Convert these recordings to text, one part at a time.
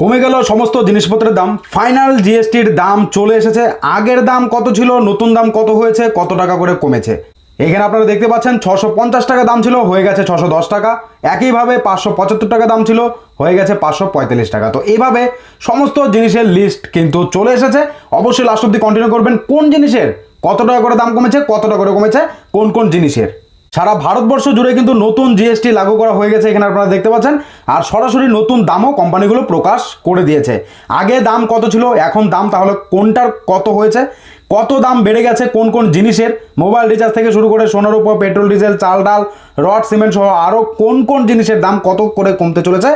কমে গেল সমস্ত জিনিসপত্রের দাম। ফাইনাল জিএসটির দাম চলে এসেছে। আগের দাম কত ছিল? নতুন দাম কত হয়েছে? কত টাকা করে কমেছে? এখানে আপনারা দেখতে পাচ্ছেন ছশো পঞ্চাশ টাকা দাম ছিল, হয়ে গেছে ছশো দশ টাকা। একইভাবে পাঁচশো পঁচাত্তর টাকা দাম ছিল, হয়ে গেছে পাঁচশো পঁয়তাল্লিশ টাকা। তো এইভাবে সমস্ত জিনিসের লিস্ট কিন্তু চলে এসেছে। অবশ্যই লাস্ট অব্দি কন্টিনিউ করবেন। কোন জিনিসের কত টাকা করে দাম কমেছে, কত টাকা করে কমেছে, কোন কোন জিনিসের? সারা ভারতবর্ষ জুড়ে কিন্তু নতুন জিএসটি লাগু করা হয়ে গেছে এখানে আপনারা দেখতে পাচ্ছেন। আর সরাসরি নতুন দামও কোম্পানিগুলো প্রকাশ করে দিয়েছে। আগে দাম কত ছিল? এখন দাম তাহলে কোনটার কত হয়েছে? কত দাম বেড়ে গেছে, কোন কোন জিনিসের? মোবাইল রিচার্জ থেকে শুরু করে সোনার উপর, পেট্রোল, ডিজেল, চাল, ডাল, রড, সিমেন্ট সহ আরও কোন কোন জিনিসের দাম কত করে কমতে চলেছে?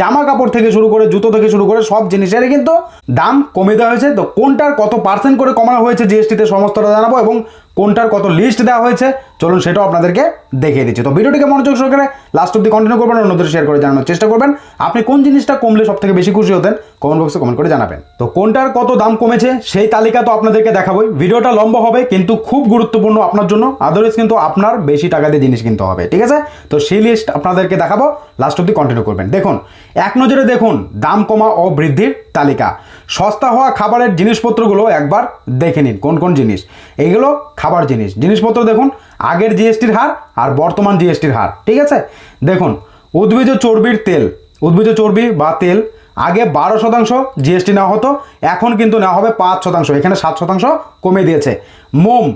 জামা কাপড় থেকে শুরু করে, জুতো থেকে শুরু করে সব জিনিসেরই কিন্তু দাম কমে দেওয়া হয়েছে। তো কোনটার কত পার্সেন্ট করে কমানো হয়েছে জিএসটিতে সমস্তটা জানাব এবং কোনটার কত লিস্ট দেওয়া হয়েছে? চলুন সেটাও আপনাদেরকে দেখিয়ে দিচ্ছি। তো ভিডিওটিকে মনোযোগ সহকারে লাস্ট অব্দি কন্টিনিউ করবেন অন্যদের শেয়ার করে জানানোর চেষ্টা করবেন। আপনি কোন জিনিসটা কমলে সব থেকে বেশি খুশি হতেন? কমেন্ট বক্সে কমেন্ট করে জানাবেন। তো কোনটার কত দাম কমেছে? সেই তালিকা তো আপনাদেরকে দেখাবোই ভিডিওটা লম্বা হবে, কিন্তু খুব গুরুত্বপূর্ণ আপনার জন্য। আদারওয়াইজ কিন্তু আপনার বেশি টাকা দিয়ে জিনিস কিনতে হবে, ঠিক আছে? তো সেই লিস্ট আপনাদেরকে দেখাবো লাস্ট অব্দি কন্টিনিউ করবেন। দেখুন, এক নজরে দেখুন, দাম কমা ও বৃদ্ধির তালিকা। সস্তা হওয়া খাবারের জিনিসপত্রগুলো একবার দেখে নিন, কোন কোন জিনিস? এইগুলো খাবার জিনিস। জিনিসপত্র দেখুন, আগের জিএসটির হার আর বর্তমান জিএসটির হার, ঠিক আছে? দেখুন উদ্ভিজ চর্বির তেল উদ্ভিজ চর্বি বা তেল আগে বারো শতাংশ জিএসটি নেওয়া হতো, এখন কিন্তু নেওয়া হবে পাঁচ শতাংশ, এখানে সাত শতাংশ কমে দিয়েছে। মোম,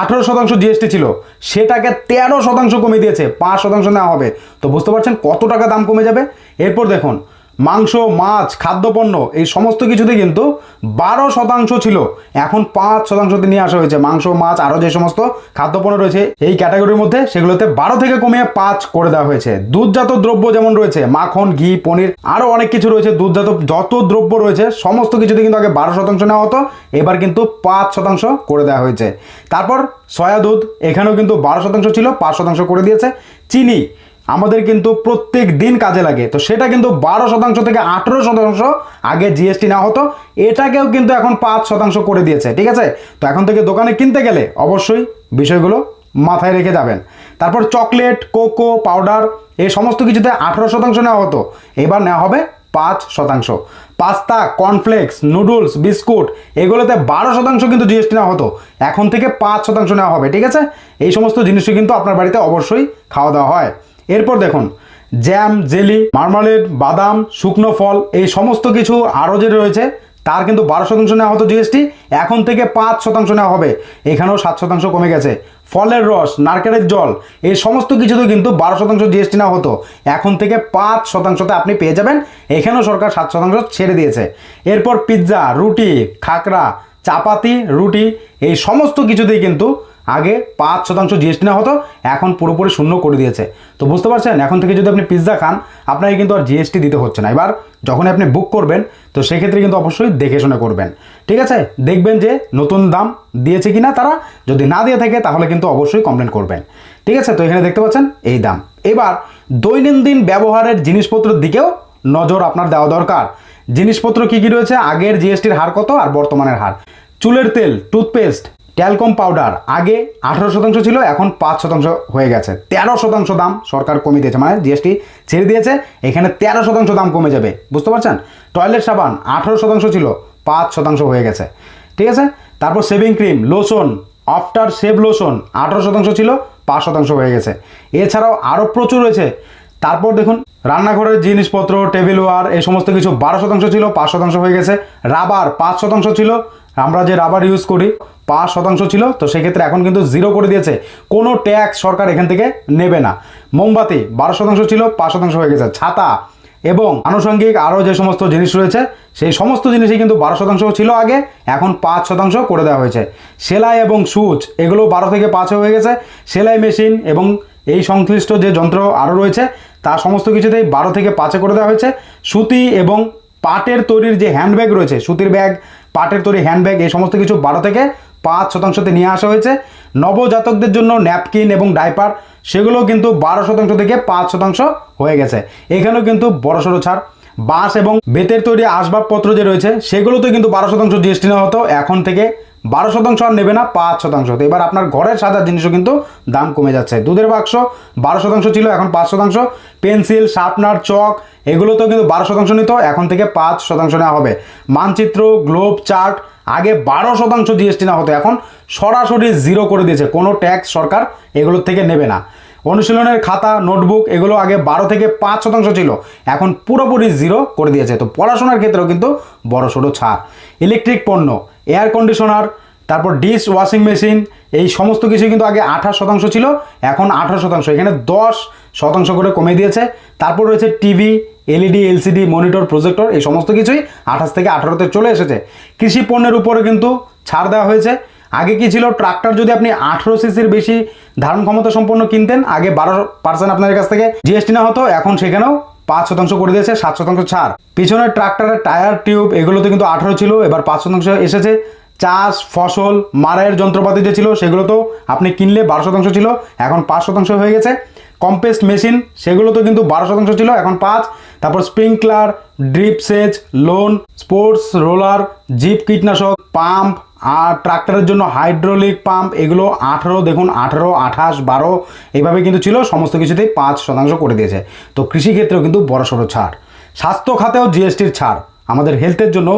আঠেরো শতাংশ জিএসটি ছিল, সেটাকে তেরো শতাংশ কমে দিয়েছে, পাঁচ শতাংশ নেওয়া হবে। তো বুঝতে পারছেন কত টাকা দাম কমে যাবে? এরপর দেখুন মাংস, মাছ, খাদ্যপণ্য, এই সমস্ত কিছুতে কিন্তু বারো শতাংশ ছিল। এখন পাঁচ শতাংশতে নিয়ে আসা হয়েছে। মাংস, মাছ আরও যে সমস্ত খাদ্যপণ্য রয়েছে, এই ক্যাটাগরির মধ্যে সেগুলোতে বারো থেকে কমিয়ে পাঁচ করে দেওয়া হয়েছে। দুধজাত দ্রব্য যেমন রয়েছে, মাখন, ঘি, পনির আরও অনেক কিছু রয়েছে। দুধজাত যত দ্রব্য রয়েছে, সমস্ত কিছুতে কিন্তু আগে বারো শতাংশ নেওয়া হতো, এবার কিন্তু পাঁচ শতাংশ করে দেওয়া হয়েছে। তারপর সয়া দুধ, এখানেও কিন্তু বারো শতাংশ ছিল, পাঁচ শতাংশ করে দিয়েছে। চিনি আমাদের কিন্তু প্রত্যেক দিন কাজে লাগে। তো সেটা কিন্তু বারো শতাংশ থেকে আঠেরো শতাংশ আগে জিএসটি না হতো। এটাকেও কিন্তু এখন পাঁচ শতাংশ করে দিয়েছে, ঠিক আছে? তো এখন থেকে দোকানে কিনতে গেলে অবশ্যই বিষয়গুলো মাথায় রেখে যাবেন। তারপর চকলেট, কোকো, পাউডার, এই সমস্ত কিছুতে আঠেরো শতাংশ নেওয়া হতো। এবার নেওয়া হবে পাঁচ শতাংশ। পাস্তা, কর্নফ্লেক্স, নুডলস, বিস্কুট, এগুলোতে বারো শতাংশ কিন্তু জিএসটি নেওয়া হতো। এখন থেকে পাঁচ শতাংশ নেওয়া হবে, ঠিক আছে? এই সমস্ত জিনিসই কিন্তু আপনার বাড়িতে অবশ্যই খাওয়া দাওয়া হয়। এরপর দেখুন জ্যাম জেলি মার্মালেড বাদাম, শুকনো ফল, এই সমস্ত কিছু আরও যে রয়েছে, তার কিন্তু বারো শতাংশ নেওয়া হতো জিএসটি এখন থেকে পাঁচ শতাংশ নেওয়া হবে। এখানেও সাত শতাংশ কমে গেছে। ফলের রস, নারকেলের জল, এই সমস্ত কিছুতে কিন্তু বারো শতাংশ জিএসটি নেওয়া হতো। এখন থেকে পাঁচ শতাংশতে আপনি পেয়ে যাবেন। এখানেও সরকার সাত শতাংশ ছেড়ে দিয়েছে। এরপর পিৎজা রুটি, খাকরা, চাপাতি, রুটি, এই সমস্ত কিছুতেই কিন্তু আগে পাঁচ শতাংশ জিএসটি না হতো, এখন পুরোপুরি শূন্য করে দিয়েছে। তো বুঝতে পারছেন? এখন থেকে যদি আপনি পিৎজা খান, আপনাকে কিন্তু আর জিএসটি দিতে হচ্ছে না। এবার যখন আপনি বুক করবেন, তো সেক্ষেত্রে কিন্তু অবশ্যই দেখে শুনে করবেন। ঠিক আছে? দেখবেন যে নতুন দাম দিয়েছে কি না তারা, যদি না দিয়ে থাকে, তাহলে কিন্তু অবশ্যই কমপ্লেন করবেন। ঠিক আছে? তো এখানে দেখতে পাচ্ছেন এই দাম। এবার দৈনন্দিন ব্যবহারের জিনিসপত্রের দিকেও নজর আপনার দেওয়া দরকার। জিনিসপত্র কি কি রয়েছে? আগের জিএসটির হার কত? আর বর্তমানের হার। চুলের তেল টুথপেস্ট ট্যালকম পাউডার আগে আঠারো শতাংশ ছিল, এখন পাঁচ শতাংশ হয়ে গেছে। তেরো শতাংশ দাম সরকার কমিয়ে দিয়েছে মানে জিএসটি ছেড়ে দিয়েছে, এখানে তেরো শতাংশ দাম কমে যাবে। বুঝতে পারছেন? টয়লেট সাবান আঠারো শতাংশ ছিল, পাঁচ শতাংশ হয়ে গেছে। ঠিক আছে? তারপর shaving cream, lotion, after shave lotion, আঠারো শতাংশ ছিল, পাঁচ শতাংশ হয়ে গেছে। এছাড়াও আরও প্রচুর রয়েছে। তারপর দেখুন, রান্নাঘরের জিনিসপত্র, টেবিল ওয়ার এই সমস্ত কিছু বারো শতাংশ ছিল, পাঁচ শতাংশ হয়ে গেছে। রাবার পাঁচ শতাংশ ছিল আমরা যে রাবার ইউজ করি, পাঁচ শতাংশ ছিল, তো সেক্ষেত্রে এখন কিন্তু জিরো করে দিয়েছে। কোনো ট্যাক্স সরকার এখান থেকে নেবে না। মোমবাতি বারো শতাংশ ছিল, পাঁচ শতাংশ হয়ে গেছে। ছাতা এবং আনুষঙ্গিক আরও যে সমস্ত জিনিস রয়েছে, সেই সমস্ত জিনিসই কিন্তু বারো শতাংশ ছিল আগে, এখন পাঁচ শতাংশ করে দেওয়া হয়েছে। সেলাই এবং সুচ এগুলো বারো থেকে পাঁচে হয়ে গেছে। সেলাই মেশিন এবং এই সংশ্লিষ্ট যে যন্ত্র আরও রয়েছে, তা সমস্ত কিছুতেই বারো থেকে পাঁচে করে দেওয়া হয়েছে। সুতি এবং পাটের তৈরির যে হ্যান্ডব্যাগ রয়েছে, সুতির ব্যাগ, পাটের তৈরি হ্যান্ডব্যাগ এই সমস্ত কিছু বারো থেকে পাঁচ শতাংশতে নিয়ে আসা হয়েছে। নবজাতকদের জন্য ন্যাপকিন এবং ডাইপার সেগুলো কিন্তু বারো শতাংশ থেকে পাঁচ শতাংশ হয়ে গেছে। এখানেও কিন্তু বড়সড় ছাড়। বাঁশ এবং বেতের তৈরি আসবাবপত্র যে রয়েছে, সেগুলোতে কিন্তু বারো শতাংশ জিএসটি নেওয়া হতো। এখন থেকে বারো শতাংশ আর নেবে না, পাঁচ শতাংশ। তো এবার আপনার ঘরের সাজার জিনিসও কিন্তু দাম কমে যাচ্ছে। দুধের বাক্স, বারো শতাংশ ছিল, এখন পাঁচ শতাংশ। পেন্সিল, শার্পনার, চক এগুলো তো কিন্তু বারো শতাংশ নিত, এখন থেকে পাঁচ শতাংশ নেওয়া হবে। মানচিত্র, গ্লোব চার্ট, আগে বারো শতাংশ জিএসটি না হতো, এখন সরাসরি জিরো করে দিয়েছে। কোনো ট্যাক্স সরকার এগুলোর থেকে নেবে না। অনুশীলনের খাতা, নোটবুক, এগুলো আগে বারো থেকে পাঁচ শতাংশ ছিল, এখন পুরোপুরি জিরো করে দিয়েছে। তো পড়াশোনার ক্ষেত্রেও কিন্তু বড় সড়ো ছাড়। ইলেকট্রিক পণ্য এয়ার কন্ডিশনার তারপর ডিশ ওয়াশিং মেশিন এই সমস্ত কিছু কিন্তু আগে আঠাশ শতাংশ ছিল, এখন আঠারো শতাংশ। এখানে দশ শতাংশ করে কমে দিয়েছে। তারপর রয়েছে TV LED LCD monitor projector এই সমস্ত কিছুই আঠাশ থেকে আঠারোতে চলে এসেছে। কৃষি পণ্যের উপরে কিন্তু ছাড় দেওয়া হয়েছে। আগে কি ছিল? ট্রাক্টর যদি আপনি আঠেরো সিসির বেশি ধারণ ক্ষমতা সম্পন্ন কিনতেন, আগে বারো পার্সেন্ট আপনাদের কাছ থেকে জিএসটি না হতো, এখন সেখানেও পাঁচ শতাংশ করে দিয়েছে, সাত শতাংশ ছাড়। পিছনের ট্রাক্টরের টায়ার, টিউব, এগুলোতে কিন্তু আঠেরো ছিল, এবার পাঁচ শতাংশ এসেছে। চাষ, ফসল, মারাইয়ের যন্ত্রপাতি যে ছিল সেগুলো তো আপনি কিনলে বারো শতাংশ ছিল, এখন পাঁচ শতাংশ হয়ে গেছে। কম্পেস্ট মেশিন সেগুলো তো কিন্তু বারো শতাংশ ছিল, এখন পাঁচ। তারপর স্প্রিংকলার, ড্রিপ সেচ, লোন, স্পোর্টস, রোলার জিপ কীটনাশক, পাম্প আর ট্রাক্টরের জন্য হাইড্রোলিক পাম্প, এগুলো আঠেরো, দেখুন, আঠেরো, আঠাশ, বারো, এইভাবে কিন্তু ছিল, সমস্ত কিছুতেই পাঁচ শতাংশ করে দিয়েছে। তো কৃষিক্ষেত্রেও কিন্তু বড়সড় ছাড়। স্বাস্থ্য খাতেও জিএসটির ছাড়। আমাদের হেলথের জন্য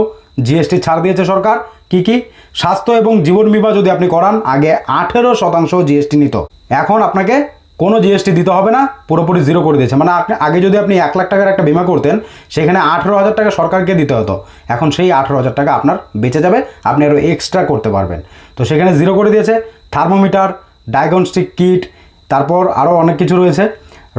জিএসটি ছাড় দিয়েছে সরকার। কি কি? স্বাস্থ্য এবং জীবন বিমা যদি আপনি করান, আগে আঠেরো শতাংশ জিএসটি নিত। এখন আপনাকে কোনো জিএসটি দিতে হবে না, পুরোপুরি জিরো করে দিয়েছে। মানে আপনি, আগে যদি আপনি এক লাখ টাকার একটা বিমা করতেন, সেখানে আঠেরো হাজার টাকা সরকারকে দিতে হতো। এখন সেই আঠেরো হাজার টাকা আপনার বেঁচে যাবে, আপনি আরও এক্সট্রা করতে পারবেন। তো সেখানে জিরো করে দিয়েছে থার্মোমিটার ডায়াগনস্টিক কিট তারপর আরও অনেক কিছু রয়েছে।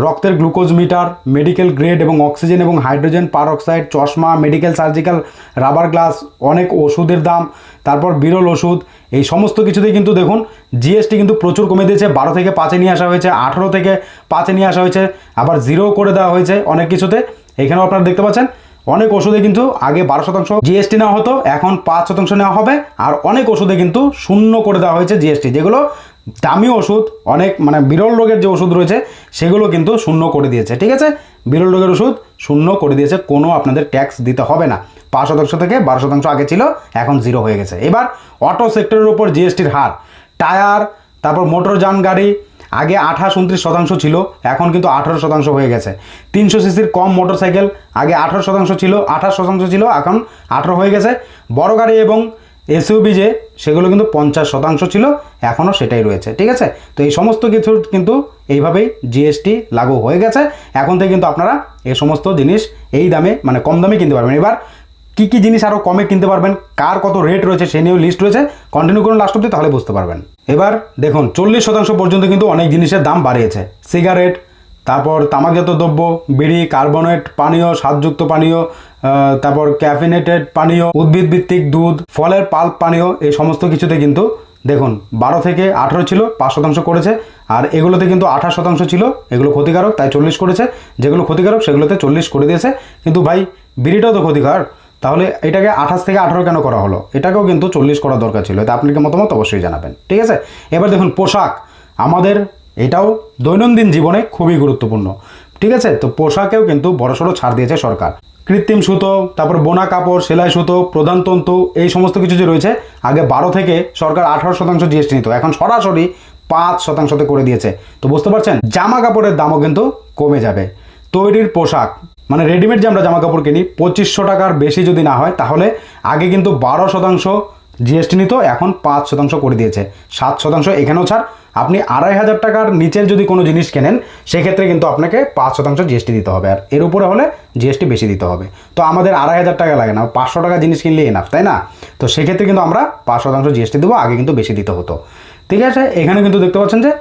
রক্তের গ্লুকোজ মিটার মেডিকেল গ্রেড এবং অক্সিজেন এবং হাইড্রোজেন পারঅক্সাইড চশমা মেডিকেল সার্জিক্যাল রাবার গ্লাস অনেক ওষুধের দাম, তারপর বিরল ওষুধ, এই সমস্ত কিছুতেই কিন্তু দেখুন জিএসটি কিন্তু প্রচুর কমে দিয়েছে, বারো থেকে পাঁচে নিয়ে আসা হয়েছে, আঠেরো থেকে পাঁচে নিয়ে আসা হয়েছে, আবার জিরো করে দেওয়া হয়েছে অনেক কিছুতে, এখানেও আপনারা দেখতে পাচ্ছেন, অনেক ওষুধে কিন্তু আগে বারো শতাংশ জিএসটি নেওয়া হতো, এখন পাঁচ শতাংশ নেওয়া হবে, আর অনেক ওষুধে কিন্তু শূন্য করে দেওয়া হয়েছে জিএসটি যেগুলো দামি ওষুধ, অনেক মানে বিরল রোগের যে ওষুধ রয়েছে, সেগুলো কিন্তু শূন্য করে দিয়েছে, ঠিক আছে? বিরল রোগের ওষুধ শূন্য করে দিয়েছে, কোনো আপনাদের ট্যাক্স দিতে হবে না। পাঁচ শতাংশ থেকে বারো শতাংশ আগে ছিল, এখন জিরো হয়ে গেছে। এবার অটো সেক্টরের উপর জিএসটির হার, টায়ার, তারপর মোটর যান, গাড়ি, আগে আঠাশ উনত্রিশ শতাংশ ছিল, এখন কিন্তু আঠারো শতাংশ হয়ে গেছে। তিনশো সিসির কম মোটরসাইকেল আগে আঠারো শতাংশ ছিল, আঠাশ শতাংশ ছিল, এখন আঠারো হয়ে গেছে। বড় গাড়ি এবং এসইউবি যে, সেগুলো কিন্তু পঞ্চাশ শতাংশ ছিল এখনও সেটাই রয়েছে, ঠিক আছে? তো এই সমস্ত কিছু কিন্তু এইভাবেই জিএসটি লাগু হয়ে গেছে। এখন থেকে কিন্তু আপনারা এই সমস্ত জিনিস এই দামে মানে কম দামে কিনতে পারবেন। এবার কী কী জিনিস আরও কমে কিনতে পারবেন, কার কত রেট রয়েছে সে নিয়েও লিস্ট রয়েছে কন্টিনিউ করুন লাস্ট অব্দি তাহলে বুঝতে পারবেন। এবার দেখুন, চল্লিশ শতাংশ পর্যন্ত কিন্তু অনেক জিনিসের দাম বাড়িয়েছে। সিগারেট তারপর তামাকজাত দ্রব্য, বিড়ি, কার্বনেট পানীয়, স্বাদযুক্ত পানীয় তারপর ক্যাফিনেটেড পানীয় উদ্ভিদ ভিত্তিক দুধ, ফলের পাল্প পানীয়, এই সমস্ত কিছুতে কিন্তু দেখুন বারো থেকে আঠেরো ছিল, পাঁচ শতাংশ করেছে। আর এগুলোতে কিন্তু আঠাশ শতাংশ ছিল, এগুলো ক্ষতিকারক, তাই চল্লিশ করেছে। যেগুলো ক্ষতিকারক, সেগুলোতে চল্লিশ করে দিয়েছে। কিন্তু ভাই, বিড়িটাও তো ক্ষতিকার। তাহলে এটাকে আঠাশ থেকে আঠারো কেন করা হলো? এটাকেও কিন্তু চল্লিশ করা দরকার ছিল, এটা আপনাকে মতামত অবশ্যই জানাবেন, ঠিক আছে? এবার দেখুন পোশাক। আমাদের এটাও দৈনন্দিন জীবনে খুবই গুরুত্বপূর্ণ। ঠিক আছে? তো পোশাকেও কিন্তু বড়সড় ছাড় দিয়েছে সরকার। কৃত্রিম সুতো, তারপর বোনা কাপড়, সেলাই সুতো, প্রধান তন্তু, এই সমস্ত কিছু যে রয়েছে, আগে বারো থেকে সরকার আঠারো শতাংশ জিএসটি নিত। এখন সরাসরি পাঁচ শতাংশতে করে দিয়েছে। তো বুঝতে পারছেন? জামা কাপড়ের দামও কিন্তু কমে যাবে। তৈরির পোশাক মানে রেডিমেড যে আমরা জামা কাপড় কিনি, পঁচিশশো টাকার বেশি যদি না হয়, তাহলে আগে কিন্তু বারো শতাংশ জিএসটি নিত, এখন পাঁচ শতাংশ করে দিয়েছে। সাত শতাংশ এখানেও ছাড়। আপনি আড়াই হাজার টাকার নিচের যদি কোনো জিনিস কেনেন, সেক্ষেত্রে কিন্তু আপনাকে পাঁচ শতাংশ জিএসটি দিতে হবে। আর এর উপরে হলে জিএসটি বেশি দিতে হবে। তো আমাদের আড়াই হাজার টাকা লাগে না। পাঁচশো টাকা জিনিস কিনলে এনাফ তাই না? তো সেক্ষেত্রে কিন্তু আমরা পাঁচ শতাংশ জিএসটি দেবো, আগে কিন্তু বেশি দিতে হতো। ঠিক আছে? এখানে কিন্তু দেখতে পাচ্ছেন যে,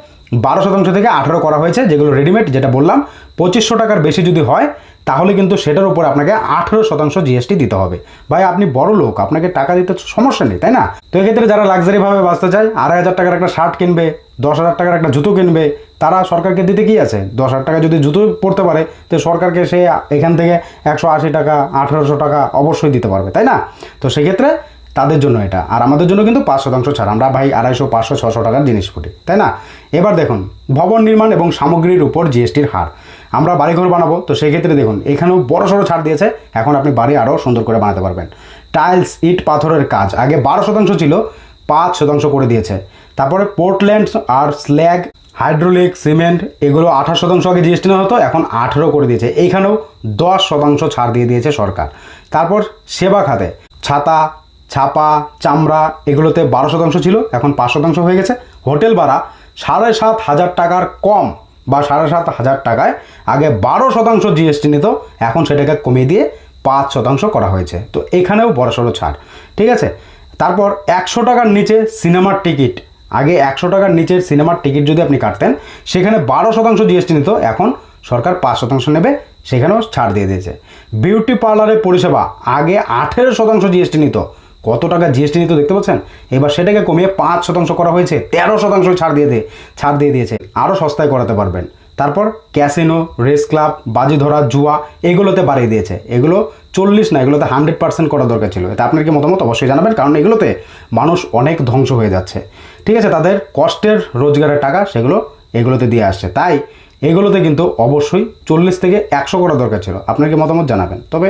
বারো শতাংশ থেকে আঠেরো করা হয়েছে, যেগুলো রেডিমেড যেটা বললাম, পঁচিশশো টাকার বেশি যদি হয় তাহলে কিন্তু সেটার উপর আপনাকে আঠেরো শতাংশ জিএসটি দিতে হবে। ভাই, আপনি বড় লোক, আপনাকে টাকা দিতে সমস্যা নেই, তাই না? তো এক্ষেত্রে যারা লাক্সারিভাবে বাঁচতে চায়, আড়াই হাজার টাকার একটা শার্ট কিনবে, দশ হাজার টাকার একটা জুতো কিনবে, তারা সরকারকে দিতে কি আছে? দশ হাজার টাকা যদি জুতো পড়তে পারে, তো সরকারকে সে এখান থেকে একশো আশি টাকা, আঠেরোশো টাকা অবশ্যই দিতে পারবে, তাই না? তো সেক্ষেত্রে তাদের জন্য এটা। আর আমাদের জন্য কিন্তু পাঁচ শতাংশ ছাড়। আমরা ভাই আড়াইশো, পাঁচশো, ছশো টাকার জিনিস ফুটি তাই না? এবার দেখুন, ভবন নির্মাণ এবং সামগ্রীর উপর জিএসটির হার। আমরা বাড়িঘর বানাবো, তো সেক্ষেত্রে দেখুন, এখানেও বড় সড়ো ছাড় দিয়েছে, এখন আপনি বাড়ি আরও সুন্দর করে বানাতে পারবেন। টাইলস, ইট, পাথরের কাজ, আগে বারো শতাংশ ছিল, পাঁচ শতাংশ করে দিয়েছে। তারপরে পোর্টল্যান্ড আর স্ল্যাগ, হাইড্রোলিক, সিমেন্ট, এগুলো আঠাশ শতাংশ আগে জিএসটি না হতো, এখন আঠেরো করে দিয়েছে। এইখানেও দশ শতাংশ ছাড় দিয়ে দিয়েছে সরকার। তারপর সেবা খাতে, ছাতা, ছাপা, চামড়া, এগুলোতে বারো শতাংশ ছিল, এখন পাঁচ শতাংশ হয়ে গেছে। হোটেল ভাড়া সাড়ে সাত হাজার টাকার কম। বা সাড়ে সাত হাজার টাকায়। আগে বারো শতাংশ জিএসটি নিত, এখন সেটাকে কমিয়ে দিয়ে পাঁচ শতাংশ করা হয়েছে। তো এখানেও বড়সড় ছাড়, ঠিক আছে? তারপর একশো টাকার নিচে সিনেমার টিকিট। আগে একশো টাকার নিচের সিনেমার টিকিট যদি আপনি কাটতেন, সেখানে বারো শতাংশ জিএসটি নিত, এখন সরকার পাঁচ শতাংশ নেবে, সেখানেও ছাড় দিয়ে দিয়েছে। বিউটি পার্লারের পরিষেবা, আগে আঠেরো শতাংশ জিএসটি নিত কত টাকা জিএসটি নিত দেখতে পাচ্ছেন? এবার সেটাকে কমিয়ে পাঁচ শতাংশ করা হয়েছে, তেরো শতাংশ ছাড় দিয়ে ছাড় দিয়ে দিয়েছে। আরও সস্তায় করাতে পারবেন। তারপর ক্যাসিনো রেস ক্লাব বাজি ধরা, জুয়া, এগুলোতে বাড়িয়ে দিয়েছে। এগুলো চল্লিশ না, এগুলোতে হান্ড্রেড পার্সেন্ট করা দরকার ছিল। এটা আপনার কি মতামত? অবশ্যই জানাবেন, কারণ এগুলোতে মানুষ অনেক ধ্বংস হয়ে যাচ্ছে। ঠিক আছে, তাদের কষ্টের রোজগারের টাকা সেগুলো এগুলোতে দিয়ে আসছে। তাই এগুলোতে কিন্তু অবশ্যই চল্লিশ থেকে একশো করা দরকার ছিল। আপনার কি মতামত জানাবেন? তবে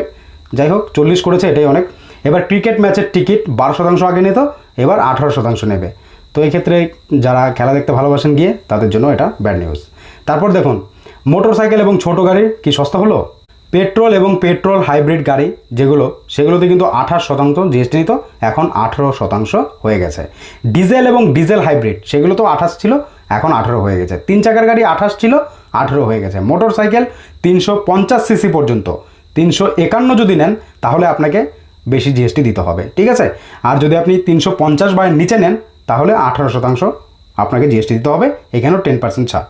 যাই হোক, চল্লিশ করেছে, এটাই অনেক। এবার ক্রিকেট ম্যাচের টিকিট বারো শতাংশ আগে নিত, এবার আঠারো শতাংশ নেবে। তো এই ক্ষেত্রে যারা খেলা দেখতে ভালোবাসেন গিয়ে, তাদের জন্য এটা ব্যাড নিউজ তারপর দেখুন মোটর সাইকেল এবং ছোটো গাড়ির কি সস্তা হলো? পেট্রোল এবং পেট্রোল হাইব্রিড গাড়ি যেগুলো, সেগুলোতে কিন্তু আঠাশ শতাংশ জিএসটি নিত, এখন আঠেরো শতাংশ হয়ে গেছে। ডিজেল এবং ডিজেল হাইব্রিড সেগুলো তো আঠাশ ছিল, এখন আঠেরো হয়ে গেছে। তিন চাকার গাড়ি আঠাশ ছিল, আঠেরো হয়ে গেছে। মোটর সাইকেল তিনশো পঞ্চাশ সিসি পর্যন্ত। তিনশো একান্ন যদি নেন, তাহলে আপনাকে বেশি জিএসটি দিতে হবে, ঠিক আছে? আর যদি আপনি তিনশো পঞ্চাশ বা নিচে নেন, তাহলে আঠারো শতাংশ আপনাকে জিএসটি দিতে হবে, এখানেও টেন পার্সেন্ট ছাড়।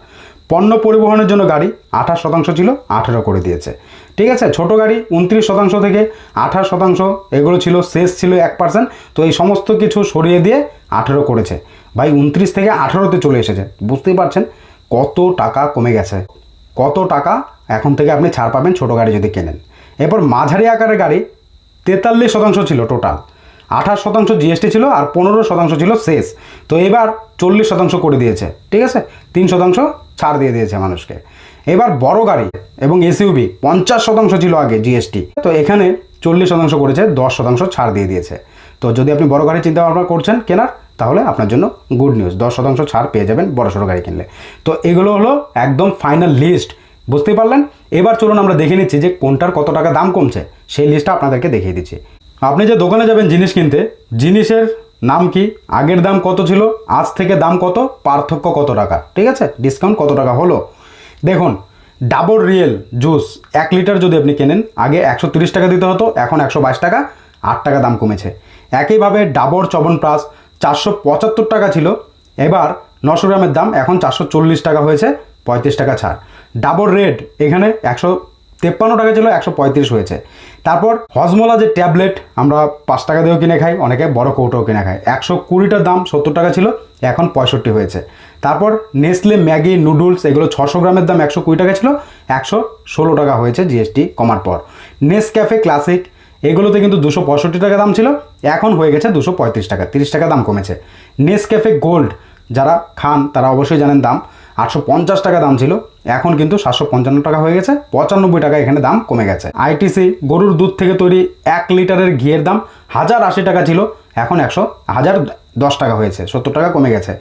পণ্য পরিবহনের জন্য গাড়ি আঠাশ শতাংশ ছিল, আঠেরো করে দিয়েছে, ঠিক আছে? ছোট গাড়ি উনত্রিশ শতাংশ থেকে আঠাশ শতাংশ, এগুলো ছিল, শেষ ছিল এক পার্সেন্ট, তো এই সমস্ত কিছু সরিয়ে দিয়ে আঠেরো করেছে। ভাই, উনত্রিশ থেকে আঠেরোতে চলে এসেছে, বুঝতেই পারছেন? কত টাকা কমে গেছে, কত টাকা এখন থেকে আপনি ছাড় পাবেন ছোট গাড়ি যদি কেনেন। এরপর মাঝারি আকারের গাড়ি তেতাল্লিশ শতাংশ ছিল টোটাল আঠাশ শতাংশ জিএসটি ছিল আর পনেরো শতাংশ ছিল শেষ। তো এবার চল্লিশ শতাংশ করে দিয়েছে, ঠিক আছে? তিন শতাংশ ছাড় দিয়ে দিয়েছে মানুষকে। এবার বড় গাড়ি এবং এসইউবি পঞ্চাশ শতাংশ ছিল আগে জিএসটি তো এখানে চল্লিশ শতাংশ করেছে, দশ শতাংশ ছাড় দিয়ে দিয়েছে। তো যদি আপনি বড় গাড়ি চিন্তা ভাবনা করছেন কেনার, তাহলে আপনার জন্য গুড নিউজ দশ শতাংশ ছাড় পেয়ে যাবেন বড় সড়ো গাড়ি কিনলে। তো এগুলো হলো একদম ফাইনাল লিস্ট বুঝতেই পারলেন? এবার চলুন আমরা দেখে নিচ্ছি যে কোনটার কত টাকা দাম কমছে। সেই লিস্টটা আপনাদেরকে দেখিয়ে দিচ্ছি। আপনি যে দোকানে যাবেন জিনিস কিনতে, জিনিসের নাম কি, আগের দাম কত ছিল, আজ থেকে দাম কত, পার্থক্য কত টাকা, ঠিক আছে? ডিসকাউন্ট কত টাকা হলো? দেখুন ডাবর রিয়েল জুস এক লিটার যদি আপনি কেনেন, আগে একশো টাকা দিতে হতো, এখন একশো বাইশ টাকা, আট টাকা দাম কমেছে। একইভাবে ডাবর চবন প্লাস চারশো পঁচাত্তর টাকা ছিল, এবার নশো গ্রামের দাম, এখন চারশো চল্লিশ টাকা হয়েছে, পঁয়ত্রিশ টাকা ছাড়। ডাবর রেড এখানে একশো তেপ্পান্ন টাকা ছিল, একশো পঁয়ত্রিশ হয়েছে। তারপর হজমলা যে ট্যাবলেট, আমরা পাঁচ টাকা দিয়েও কিনে খাই, অনেকে বড় কৌটোও কিনে খায়। একশো কুড়িটার দাম সত্তর টাকা ছিল, এখন পঁয়ষট্টি হয়েছে। তারপর নেসলে ম্যাগি, নুডলস, এগুলো ছশো গ্রামের দাম একশো কুড়ি টাকা ছিল, একশো ষোলো টাকা হয়েছে জিএসটি কমার পর। নেস ক্যাফে ক্লাসিক, এগুলোতে কিন্তু দুশো পঁয়ষট্টি টাকা দাম ছিল, এখন হয়ে গেছে দুশো পঁয়ত্রিশ টাকা, তিরিশ টাকা দাম কমেছে। নেস ক্যাফে গোল্ড, যারা খান তারা অবশ্যই জানেন দাম, আটশো পঞ্চাশ টাকা দাম ছিল এখন কিন্তু সাতশো পঞ্চান্ন টাকা হয়ে গেছে। পঁচানব্বই টাকা এখানে দাম কমে গেছে। আইটিসি গরুর দুধ থেকে তৈরি এক লিটারের ঘিয়ের দাম হাজার আশি টাকা ছিল। এখন একশো হাজার দশ টাকা হয়েছে, সত্তর টাকা কমে গেছে।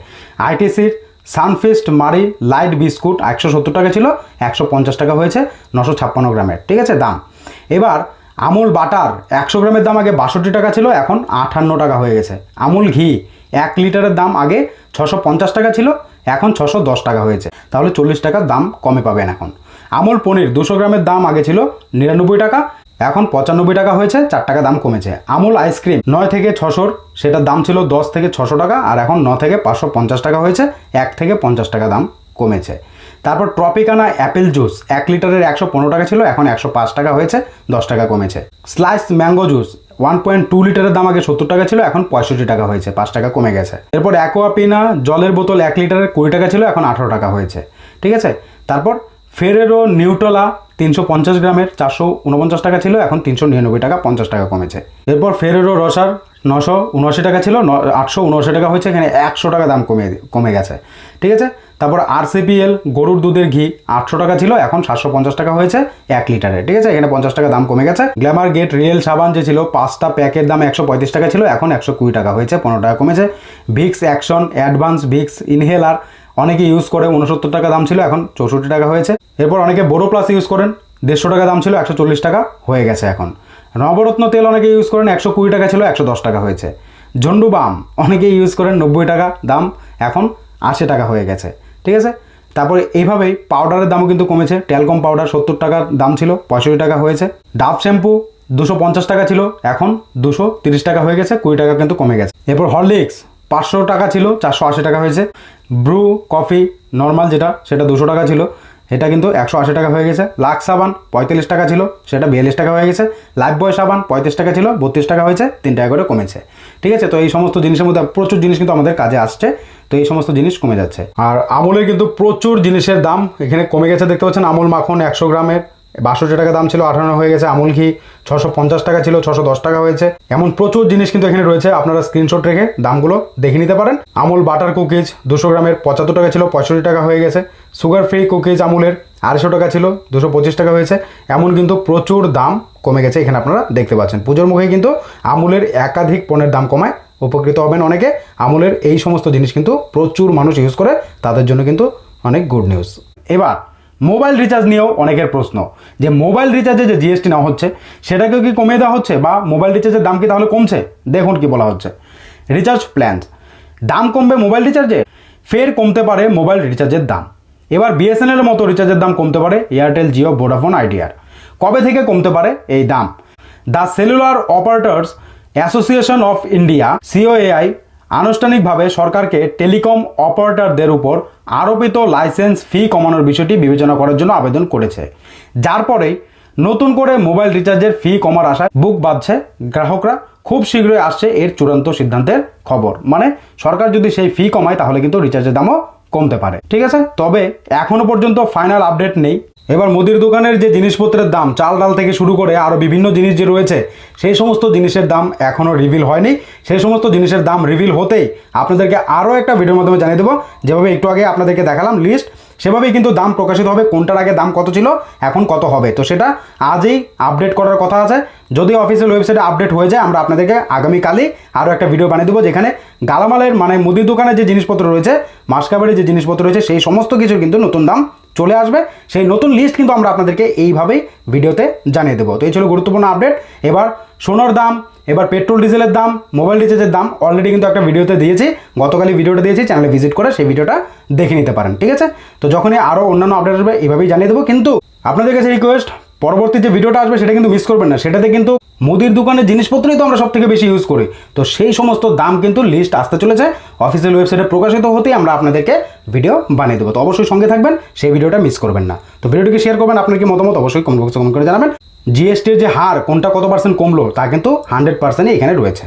আইটিসির সানফিস্ট মারি লাইট বিস্কুট একশো সত্তর টাকা ছিল, একশো পঞ্চাশ টাকা হয়েছে, নশো ছাপ্পান্ন গ্রামের। ঠিক আছে, দাম। এবার আমুল বাটার একশো গ্রামের দাম আগে বাষট্টি টাকা ছিল, এখন আটান্ন টাকা হয়ে গেছে। আমুল ঘি এক লিটারের দাম আগে ছশো পঞ্চাশ টাকা ছিল এখন ছশো দশ টাকা হয়েছে। তাহলে চল্লিশ টাকার দাম কমে পাবেন এখন। আমুল পনির দুশো গ্রামের দাম আগে ছিল নিরানব্বই টাকা, এখন পঁচানব্বই টাকা হয়েছে, চার টাকা দাম কমেছে। আমুল আইসক্রিম নয় থেকে ছশোর, সেটার দাম ছিল দশ থেকে ছশো টাকা, আর এখন ন থেকে পাঁচশো পঞ্চাশ টাকা হয়েছে, এক থেকে পঞ্চাশ টাকা দাম কমেছে। তারপর ট্রপিকানা অ্যাপেল জুস, এক লিটারের একশো পনেরো টাকা ছিল, এখন একশো পাঁচ টাকা হয়েছে, দশ টাকা কমেছে। Slice mango juice one point two লিটারের দাম আগে সত্তর টাকা ছিল, এখন পঁয়ষট্টি টাকা হয়েছে, পাঁচ টাকা কমে গেছে। এরপর অ্যাকোয়াপিনা জলের বোতল এক লিটারের কুড়ি টাকা ছিল, এখন আঠারো টাকা হয়েছে। ঠিক আছে? তারপর ফেরেরো নিউটলা তিনশো পঞ্চাশ গ্রামের চারশো উনপঞ্চাশ টাকা ছিল, এখন তিনশো নিরানব্বই টাকা পঞ্চাশ টাকা কমেছে। এরপর ফেরেরো রসার নশো উনআশি টাকা ছিল আটশো উনআশি টাকা হয়েছে, এখানে একশো টাকা দাম কমে কমে গেছে। ঠিক আছে? তারপর আরসিপিএল, গরুর দুধের ঘি, আটশো টাকা ছিল, এখন সাতশো পঞ্চাশ টাকা হয়েছে, এক লিটারে ঠিক আছে? এখানে পঞ্চাশ টাকা দাম কমে গেছে। গ্ল্যামার গেট, রিয়েল সাবান যে ছিল, পাঁচটা প্যাকের দাম একশো পঁয়ত্রিশ টাকা ছিল, এখন একশো কুড়ি টাকা হয়েছে, পনেরো টাকা কমেছে। Vicks action, advance Vicks inhaler, অনেকে ইউজ করে উনসত্তর টাকা দাম ছিল, এখন চৌষট্টি টাকা হয়েছে। এরপর অনেকে বোরো প্লাস ইউজ করেন, দেড়শো টাকা দাম ছিল, একশো চল্লিশ টাকা হয়ে গেছে এখন। নবরত্ন তেল অনেকে ইউজ করেন, একশো কুড়ি টাকা ছিল, একশো দশ টাকা হয়েছে। ঝন্ডু বাম, অনেকেই ইউজ করেন, নব্বই টাকা দাম, এখন আশি টাকা হয়ে গেছে। ঠিক আছে? তারপরে এইভাবেই পাউডারের দামও কিন্তু কমেছে। টেলকম পাউডার সত্তর টাকার দাম ছিল, পঁয়ষট্টি টাকা হয়েছে। ডাব শ্যাম্পু দুশো পঞ্চাশ টাকা ছিল, এখন দুশো তিরিশ টাকা হয়ে গেছে, কুড়ি টাকা কিন্তু কমে গেছে। এরপর হরলিক্স পাঁচশো টাকা ছিল, চারশো আশি টাকা হয়েছে। ব্রু কফি নর্মাল যেটা, সেটা দুশো টাকা ছিল, এটা কিন্তু একশো আশি টাকা হয়ে গেছে। লাক্স সাবান পঁয়তাল্লিশ টাকা ছিল, সেটা বিয়াল্লিশ টাকা হয়ে গেছে। লাইফ বয় সাবান পঁয়ত্রিশ টাকা ছিল, বত্রিশ টাকা হয়েছে, তিন টাকা করে কমেছে। ঠিক আছে? তো এই সমস্ত জিনিসের মধ্যে প্রচুর জিনিস কিন্তু আমাদের কাজে আসছে। তো এই সমস্ত জিনিস কমে যাচ্ছে। আর আমুলের কিন্তু প্রচুর জিনিসের দাম এখানে কমে গেছে, দেখতে পাচ্ছেন? আমুল মাখন একশো গ্রামের বাষট্টি টাকা দাম ছিল, আঠারো হয়ে গেছে। আমুল ঘি ছশো পঞ্চাশ টাকা ছিল, ছশো দশ টাকা হয়েছে। এমন প্রচুর জিনিস কিন্তু এখানে রয়েছে, আপনারা স্ক্রিনশট রেখে দামগুলো দেখে নিতে পারেন। আমুল বাটার কুকিজ দুশো গ্রামের পঁচাত্তর টাকা ছিল, পঁয়ষট্টি টাকা হয়ে গেছে। সুগার ফ্রি কুকিজ আমুলের আড়াইশো টাকা ছিল, দুশো পঁচিশ টাকা হয়েছে। এমন কিন্তু প্রচুর দাম কমে গেছে, এখানে আপনারা দেখতে পাচ্ছেন। পুজোর মুখে কিন্তু আমুলের একাধিক পণ্যের দাম কমায়। উপকৃত হবেন অনেকে। আমুলের এই সমস্ত জিনিস কিন্তু প্রচুর মানুষ ইউজ করে, তাদের জন্য কিন্তু অনেক গুড নিউজ এবার মোবাইল রিচার্জ নিয়েও অনেকের প্রশ্ন। যে মোবাইল রিচার্জে যে জিএসটি নেওয়া হচ্ছে, সেটাকেও কি কমিয়ে দেওয়া হচ্ছে বা মোবাইল রিচার্জের দাম কি তাহলে কমছে? দেখুন কি বলা হচ্ছে। রিচার্জ প্ল্যান দাম কমবে মোবাইল রিচার্জে ফের কমতে পারে মোবাইল রিচার্জের দাম। এবার বিএসএনএল মতো রিচার্জের দাম কমতে পারে এয়ারটেল জিও ভোডাফোন আইডিয়ার কবে থেকে কমতে পারে এই দাম? The cellular operators association of India COAI আনুষ্ঠানিকভাবে সরকারকে টেলিকম অপারেটরদের উপর আরোপিত লাইসেন্স ফি কমানোর বিষয়টি বিবেচনা করার জন্য আবেদন করেছে। যার পরেই নতুন করে মোবাইল রিচার্জের ফি কমার আশায় বুক বাঁধছে গ্রাহকরা। খুব শীঘ্রই আসছে এর চূড়ান্ত সিদ্ধান্তের খবর। মানে সরকার যদি সেই ফি কমায় তাহলে কিন্তু রিচার্জের দামও কমতে পারে। ঠিক আছে? তবে এখনও পর্যন্ত ফাইনাল আপডেট নেই। এবার মুদির দোকানের যে জিনিসপত্রের দাম, চাল ডাল থেকে শুরু করে আরও বিভিন্ন জিনিস যে রয়েছে, সেই সমস্ত জিনিসের দাম এখনও রিভিল হয়নি। সেই সমস্ত জিনিসের দাম রিভিল হতেই আপনাদেরকে আরও একটা ভিডিওর মাধ্যমে জানিয়ে দেবো। যেভাবে একটু আগে আপনাদেরকে দেখালাম লিস্ট সেভাবেই কিন্তু দাম প্রকাশিত হবে, কোনটার আগে দাম কত ছিল, এখন কত হবে। তো সেটা আজই আপডেট করার কথা আছে। যদি অফিসিয়াল ওয়েবসাইটে আপডেট হয়ে যায়, আমরা আপনাদেরকে আগামীকালই আরও একটা ভিডিও বানিয়ে দেবো যেখানে গালামালের মানে মুদির দোকানে যে জিনিসপত্র রয়েছে মাসকাবাড়ির যে জিনিসপত্র রয়েছে, সেই সমস্ত কিছুর কিন্তু নতুন দাম চলে আসবে। সেই নতুন লিস্ট কিন্তু আমরা আপনাদেরকে এইভাবেই ভিডিওতে জানিয়ে দেবো। তো এই ছিল গুরুত্বপূর্ণ আপডেট এবার সোনার দাম, এবার পেট্রোল ডিজেলের দাম মোবাইল রিচার্জের দাম অলরেডি কিন্তু একটা ভিডিওতে দিয়েছি। গতকালই ভিডিওটা দিয়েছি চ্যানেলে ভিজিট করে সেই ভিডিওটা দেখে নিতে পারেন, ঠিক আছে? তো যখনই আরও অন্যান্য আপডেট আসবে এভাবেই জানিয়ে দেবো। কিন্তু আপনাদের কাছে রিকোয়েস্ট পরবর্তী যে ভিডিওটা আসবে, সেটা কিন্তু মিস করবেন না। সেটাতে কিন্তু মুদির দোকানের জিনিসপত্রই তো আমরা সব থেকে বেশি ইউজ করি। তো সেই সমস্ত দাম কিন্তু লিস্ট আসতে চলেছে। অফিসিয়াল ওয়েবসাইটে প্রকাশিত হতেই আমরা আপনাদেরকে ভিডিও বানিয়ে দেবো। তো অবশ্যই সঙ্গে থাকবেন, সেই ভিডিওটা মিস করবেন না। তো ভিডিওটিকে শেয়ার করবেন, আপনার কি মতামত অবশ্যই কমেন্ট বক্সে কমেন্ট করে জানাবেন। জিএসটির যে হার, কোনটা কত পার্সেন্ট কমলো, তা কিন্তু হান্ড্রেড পার্সেন্টই এখানে রয়েছে।